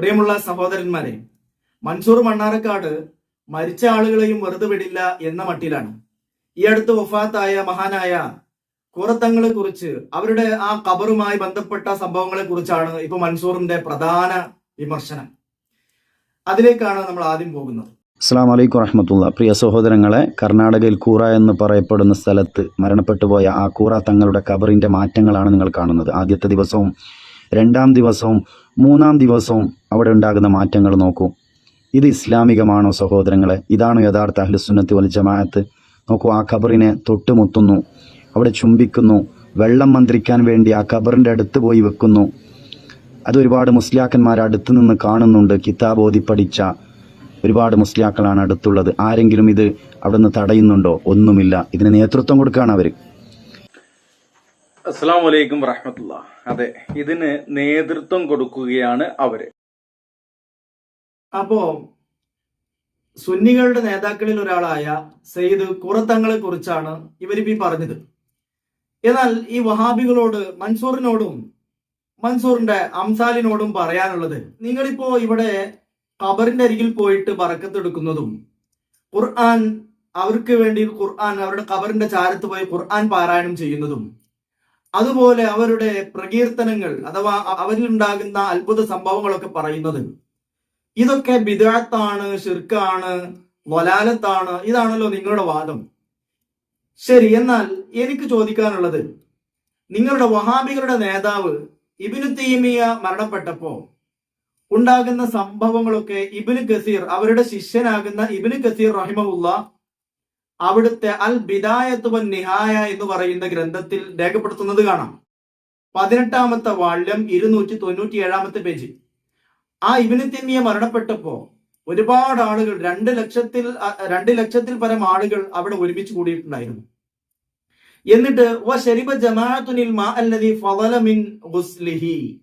പ്രിയമുള്ള സഹോദരന്മാരെ മൻസൂർ മണ്ണാറക്കാട് മരിച്ച ആളുകളെയും വെറുതെ വിടില്ല എന്ന മട്ടിലാണ്. ഈ അടുത്ത് വഫാത്തായ മഹാനായ കൂറത്തങ്ങളെ കുറിച്ച് അവരുടെ ആ കബറുമായി ബന്ധപ്പെട്ട സംഭവങ്ങളെ കുറിച്ചാണ് ഇപ്പൊ മൻസൂറിന്റെ പ്രധാന വിമർശനം. അതിലേക്കാണ് നമ്മൾ ആദ്യം പോകുന്നത്. അസ്സാം വലൈക്കും വറഹമത്തുള്ള. പ്രിയ സഹോദരങ്ങളെ കർണാടകയിൽ കൂറ എന്ന് പറയപ്പെടുന്ന സ്ഥലത്ത് മരണപ്പെട്ടുപോയ ആ കൂറ തങ്ങളുടെ കബറിന്റെ മാറ്റങ്ങളാണ് നിങ്ങൾ കാണുന്നത്. ആദ്യത്തെ ദിവസവും രണ്ടാം ദിവസവും മൂന്നാം ദിവസവും അവിടെ ഉണ്ടാകുന്ന മാറ്റങ്ങൾ നോക്കൂ. ഇത് ഇസ്ലാമികമാണോ സഹോദരങ്ങളെ? ഇതാണ് യഥാർത്ഥ അഹ്ലുസുന്നത്ത് വൽ ജമാഅത്ത്. നോക്കൂ ആ ഖബറിനെ തൊട്ടുമുത്തുന്നു അവിടെ ചുംബിക്കുന്നു വെള്ളം മന്ത്രിക്കാൻ വേണ്ടി ആ ഖബറിന്റെ അടുത്ത് പോയി വെക്കുന്നു. അതൊരുപാട് മുസ്ലിയാക്കന്മാർ അടുത്ത് നിന്ന് കാണുന്നുണ്ട്. കിതാബ് ഓതി പഠിച്ച ഒരുപാട് മുസ്ലിയാക്കളാണ് അടുത്തുള്ളത്. ആരെങ്കിലും ഇത് അവിടെ നിന്ന് തടയുന്നുണ്ടോ? ഒന്നുമില്ല. ഇതിന് നേതൃത്വം കൊടുക്കുകയാണ് അവർ അസ്സാം വലൈക്കും വറഹമത്തുള്ള. അതെ ഇതിന് നേതൃത്വം കൊടുക്കുകയാണ് അവർ. അപ്പോ സുന്നികളുടെ നേതാക്കളിൽ ഒരാളായ സെയ്ദ് കുറത്തങ്ങളെ കുറിച്ചാണ് ഇവരിപ്പി പറഞ്ഞത്. എന്നാൽ ഈ വഹാബികളോട് മൻസൂറിനോടും മൻസൂറിന്റെ അംസാലിനോടും പറയാനുള്ളത് നിങ്ങളിപ്പോ ഇവിടെ ഖബറിന്റെ അരികിൽ പോയിട്ട് പറക്കത്തെടുക്കുന്നതും ഖുർആൻ അവർക്ക് വേണ്ടി ഖുർആൻ അവരുടെ ഖബറിന്റെ ചാരത്ത് പോയി ഖുർആൻ പാരായണം ചെയ്യുന്നതും അതുപോലെ അവരുടെ പ്രകീർത്തനങ്ങൾ അഥവാ അവരിലുണ്ടാകുന്ന അത്ഭുത സംഭവങ്ങളൊക്കെ പറയുന്നത്. ഇതൊക്കെ ബിദാത്താണ് ഷിർക്കാണ് വലാലത്താണ് ഇതാണല്ലോ നിങ്ങളുടെ വാദം. ശരി എന്നാൽ എനിക്ക് ചോദിക്കാനുള്ളത് നിങ്ങളുടെ വഹാബികളുടെ നേതാവ് ഇബിനു തീമിയ മരണപ്പെട്ടപ്പോ ഉണ്ടാകുന്ന സംഭവങ്ങളൊക്കെ ഇബിന് കസീർ അവരുടെ ശിഷ്യനാകുന്ന ഇബിന് കസീർ റഹിമഹുല്ല അവിടുത്തെ അൽ ബിദായത്വൻ വൻ നിഹായ എന്ന് പറയുന്ന ഗ്രന്ഥത്തിൽ രേഖപ്പെടുത്തുന്നത് കാണാം. പതിനെട്ടാമത്തെ വാള്യം ഇരുന്നൂറ്റി തൊണ്ണൂറ്റി ഏഴാമത്തെ പേജ്. ആ ഇബിന് തിമിയ മരണപ്പെട്ടപ്പോ ഒരുപാട് ആളുകൾ രണ്ട് ലക്ഷത്തിൽ രണ്ട് ലക്ഷത്തിൽ പരം ആളുകൾ അവിടെ ഒരുമിച്ച് കൂടിയിട്ടുണ്ടായിരുന്നു. എന്നിട്ട് വ ഷരിബ ജമാഅത്തുനിൽ മാ ഫളല മിൻ ഗുസ്ലിഹി.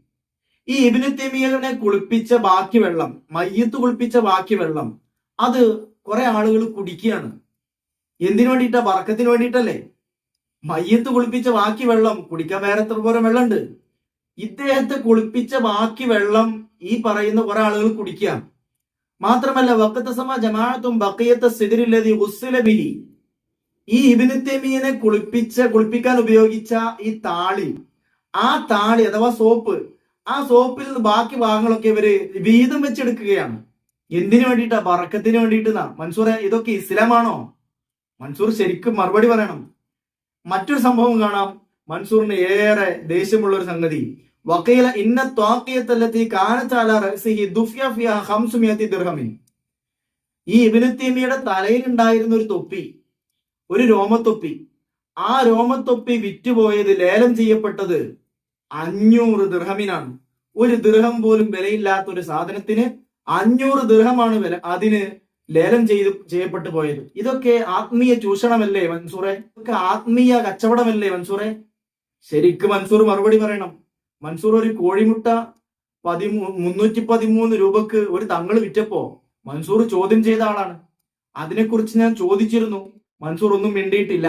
ഈ ഇബിന് കുളിപ്പിച്ച ബാക്കി വെള്ളം മയ്യത്ത് കുളിപ്പിച്ച ബാക്കി വെള്ളം അത് കുറെ ആളുകൾ കുടിക്കുകയാണ്. എന്തിനു വേണ്ടിയിട്ടാ? വറക്കത്തിന് വേണ്ടിയിട്ടല്ലേ? മയ്യത്ത് കുളിപ്പിച്ച ബാക്കി വെള്ളം കുടിക്കാൻ വേറെ എത്ര പോരം വെള്ളമുണ്ട്? ഇദ്ദേഹത്തെ കുളിപ്പിച്ച ബാക്കി വെള്ളം ഈ പറയുന്ന കുറെ ആളുകൾ കുടിക്കുക. മാത്രമല്ല വക്കത്ത സമ ജമാഅത്തും ബക്കയത്തെ സിദിരില്ലതി ഉസ്സുലബിഹി ഈ ഇബിന് കുളിപ്പിച്ച കുളിപ്പിക്കാൻ ഉപയോഗിച്ച ഈ താളി ആ താളി അഥവാ സോപ്പ് ആ സോപ്പിൽ നിന്ന് ബാക്കി ഭാഗങ്ങളൊക്കെ ഇവർ വീതം വെച്ചെടുക്കുകയാണ്. എന്തിനു വേണ്ടിയിട്ടാ? വറക്കത്തിന് വേണ്ടിയിട്ടാ മൻസൂറെ ഇതൊക്കെ ഇസ്ലാമാണോ? മൻസൂർ ശരിക്കും മറുപടി പറയണം. മറ്റൊരു സംഭവം കാണാം. മൻസൂറിന് ഏറെ ദേഷ്യമുള്ള ഒരു സംഗതി. വക്കീല ഇന്ന ത്വാക്കിയത്തല്ലത്തി കാനത്താല റഹ്സിഹി ദുഫ്യ ഈ ഇബിനുത്തീമിയുടെ തലയിൽ ഉണ്ടായിരുന്ന ഒരു തൊപ്പി ഒരു രോമത്തൊപ്പി. ആ രോമത്തൊപ്പി വിറ്റുപോയത് ലേലം ചെയ്യപ്പെട്ടത് അഞ്ഞൂറ് ദിർഹമിനാണ്. ഒരു ദിർഹം പോലും വിലയില്ലാത്ത ഒരു സാധനത്തിന് അഞ്ഞൂറ് ദിർഹമാണ് വില. അതിന് ലേലം ചെയ്തു ചെയ്യപ്പെട്ടു പോയത്. ഇതൊക്കെ ആത്മീയ ചൂഷണമല്ലേ മൻസൂറെ? ഇതൊക്കെ ആത്മീയ കച്ചവടമല്ലേ മൻസൂറെ? ശരിക്ക് മൻസൂർ മറുപടി പറയണം. മൻസൂർ ഒരു കോഴിമുട്ട പതിമൂ മുന്നൂറ്റി പതിമൂന്ന് രൂപക്ക് ഒരു തങ്ങൾ വിറ്റപ്പോ മൻസൂർ ചോദ്യം ചെയ്ത ആളാണ്. അതിനെക്കുറിച്ച് ഞാൻ ചോദിച്ചിരുന്നു. മൻസൂർ ഒന്നും മിണ്ടിയിട്ടില്ല.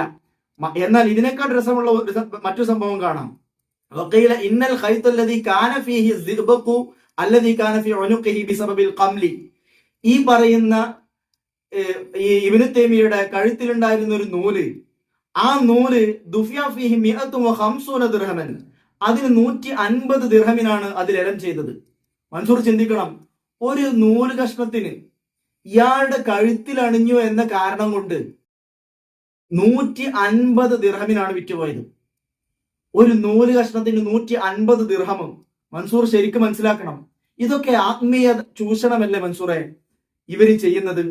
എന്നാൽ ഇതിനേക്കാൾ രസമുള്ള മറ്റു സംഭവം കാണാം. ഇന്നൽ ഈ പറയുന്ന ഈ ഇബിനു തേമിയുടെ കഴുത്തിലുണ്ടായിരുന്ന ഒരു നൂൽ. ആ നൂൽ ദുഫിയ ഫീഹി മിഅത്തും വഖംസൂന ദിർഹമൻ. അതിന് നൂറ്റി അൻപത് ദിർഹമിനാണ് അത് ലേലം ചെയ്തത്. മൻസൂർ ചിന്തിക്കണം ഒരു നൂൽ കഷ്ണത്തിന് ഇയാളുടെ കഴുത്തിൽ അണിഞ്ഞു എന്ന കാരണം കൊണ്ട് നൂറ്റി അൻപത് ദിർഹമിനാണ് വിറ്റുപോയത്. ഒരു നൂൽ കഷ്ണത്തിന് നൂറ്റി അൻപത് ദിർഹമും. മൻസൂർ ശരിക്കും മനസ്സിലാക്കണം ഇതൊക്കെ ആത്മീയ ചൂഷണമല്ലേ മൻസൂറെ? ഇവർ ചെയ്യുന്നത്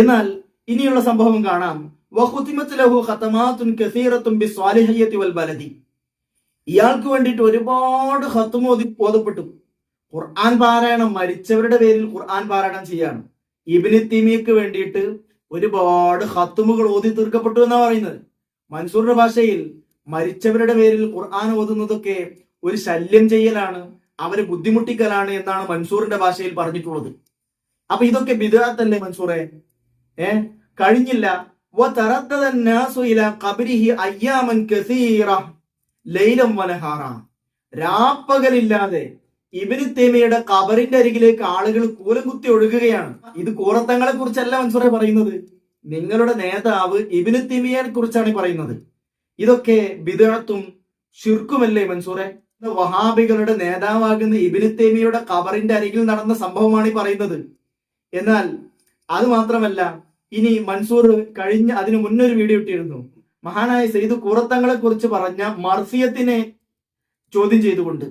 എന്നാൽ ഇനിയുള്ള സംഭവം കാണാം. ഇയാൾക്ക് വേണ്ടിയിട്ട് ഒരുപാട് ഹത്തുമോതി ബോധപ്പെട്ടു. ഖുർആൻ പാരായണം മരിച്ചവരുടെ പേരിൽ ഖുർആൻ പാരായണം ചെയ്യാണ്. ഇബിന് തിമിയക്ക് വേണ്ടിയിട്ട് ഒരുപാട് ഹത്തുമുകൾ ഓതി തീർക്കപ്പെട്ടു എന്നാ പറയുന്നത്. മൻസൂറിന്റെ ഭാഷയിൽ മരിച്ചവരുടെ പേരിൽ ഖുർആൻ ഓതുന്നതൊക്കെ ഒരു ശല്യം ചെയ്യലാണ് അവരെ ബുദ്ധിമുട്ടിക്കലാണ് എന്നാണ് മൻസൂറിന്റെ ഭാഷയിൽ പറഞ്ഞിട്ടുള്ളത്. അപ്പൊ ഇതൊക്കെ ബിദാത്തല്ലേ മൻസൂറെ? ഏ? കഴിഞ്ഞില്ല. ലൈലം വനഹാറ. രാപ്പകലില്ലാതെ ഇബിന് തേമിയുടെ കബറിന്റെ അരികിലേക്ക് ആളുകൾ കൂലം കുത്തി ഒഴുകുകയാണ്. ഇത് കൂറത്തങ്ങളെ കുറിച്ചല്ല മൻസുറെ പറയുന്നത്. നിങ്ങളുടെ നേതാവ് ഇബിന് തിമിയെ കുറിച്ചാണ് പറയുന്നത്. ഇതൊക്കെ ബിദഴത്തും ഷിർക്കുമല്ലേ മൻസൂറെ? വഹാബികളുടെ നേതാവാകുന്ന ഇബിന് തേമിയുടെ കബറിന്റെ അരികിൽ നടന്ന സംഭവമാണ് ഈ പറയുന്നത്. എന്നാൽ അത് മാത്രമല്ല ഇനി മൻസൂർ കഴിഞ്ഞ അതിനു മുന്നൊരു വീഡിയോ ഇട്ടിരുന്നു. മഹാനായ സെയ്ദ് കൂറത്തങ്ങളെ കുറിച്ച് പറഞ്ഞ മർഫിയത്തിനെ ചോദ്യം ചെയ്തുകൊണ്ട്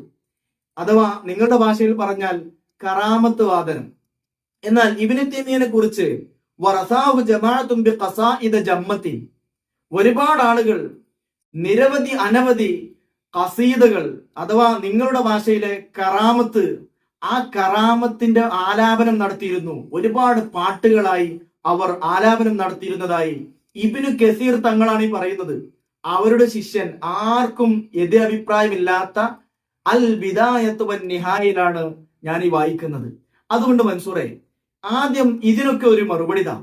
അഥവാ നിങ്ങളുടെ ഭാഷയിൽ പറഞ്ഞാൽ കറാമത്ത് വാദനം. എന്നാൽ ഇബിന് കുറിച്ച് ഒരുപാട് ആളുകൾ നിരവധി അനവധി കസീദകൾ അഥവാ നിങ്ങളുടെ ഭാഷയിലെ കറാമത്ത് ആ കറാമത്തിന്റെ ആലാപനം നടത്തിയിരുന്നു. ഒരുപാട് പാട്ടുകളായി അവർ ആലാപനം നടത്തിയിരുന്നതായി ഇബിനു കസീർ തങ്ങളാണ് ഈ പറയുന്നത്. അവരുടെ ശിഷ്യൻ ആർക്കും എതിരഭിപ്രായമില്ലാത്ത അൽ വിദായത്ത് വൻ നിഹായിലാണ് ഞാൻ ഈ വായിക്കുന്നത്. അതുകൊണ്ട് മൻസൂറെ ആദ്യം ഇതിനൊക്കെ ഒരു മറുപടി താ.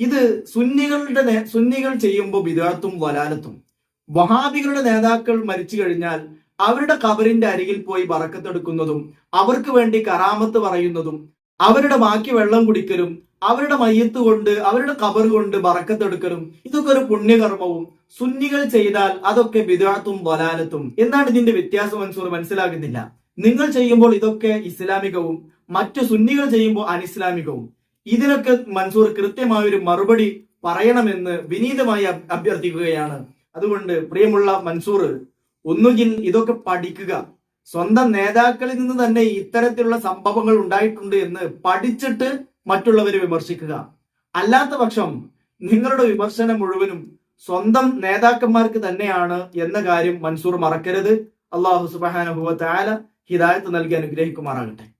ഇത് സുന്നികളുടെ സുന്നികൾ ചെയ്യുമ്പോൾ ബിദാത്തും വലാലത്തും. വഹാബികളുടെ നേതാക്കൾ മരിച്ചു കഴിഞ്ഞാൽ അവരുടെ കബറിന്റെ അരികിൽ പോയി വറക്കത്തെടുക്കുന്നതും അവർക്ക് വേണ്ടി കറാമത്ത് പറയുന്നതും അവരുടെ ബാക്കി വെള്ളം കുടിക്കലും അവരുടെ മയ്യത്ത് കൊണ്ട് അവരുടെ കബർ കൊണ്ട് ബറക്കത്തെടുക്കലും ഇതൊക്കെ ഒരു പുണ്യകർമ്മവും. സുന്നികൾ ചെയ്താൽ അതൊക്കെ ബിദാത്തും വലാലത്തും. എന്നാണ് ഇതിന്റെ വ്യത്യാസം മൻസൂർ? മനസ്സിലാകുന്നില്ല. നിങ്ങൾ ചെയ്യുമ്പോൾ ഇതൊക്കെ ഇസ്ലാമികവും മറ്റു സുന്നികൾ ചെയ്യുമ്പോൾ അനിസ്ലാമികവും. ഇതിനൊക്കെ മൻസൂർ കൃത്യമായ ഒരു മറുപടി പറയണമെന്ന് വിനീതമായി അഭ്യർത്ഥിക്കുകയാണ്. അതുകൊണ്ട് പ്രിയമുള്ള മൻസൂർ ഒന്നുകിൽ ഇതൊക്കെ പഠിക്കുക. സ്വന്തം നേതാക്കളിൽ നിന്ന് തന്നെ ഇത്തരത്തിലുള്ള സംഭവങ്ങൾ ഉണ്ടായിട്ടുണ്ട് എന്ന് പഠിച്ചിട്ട് മറ്റുള്ളവരെ വിമർശിക്കുക. അല്ലാത്ത പക്ഷം നിങ്ങളുടെ വിമർശനം മുഴുവനും സ്വന്തം നേതാക്കന്മാർക്ക് തന്നെയാണ് എന്ന കാര്യം മൻസൂർ മറക്കരുത്. അള്ളാഹു സുബാനുഭവ താല ഹിദായത്ത് നൽകി അനുഗ്രഹിക്കുമാറാകട്ടെ.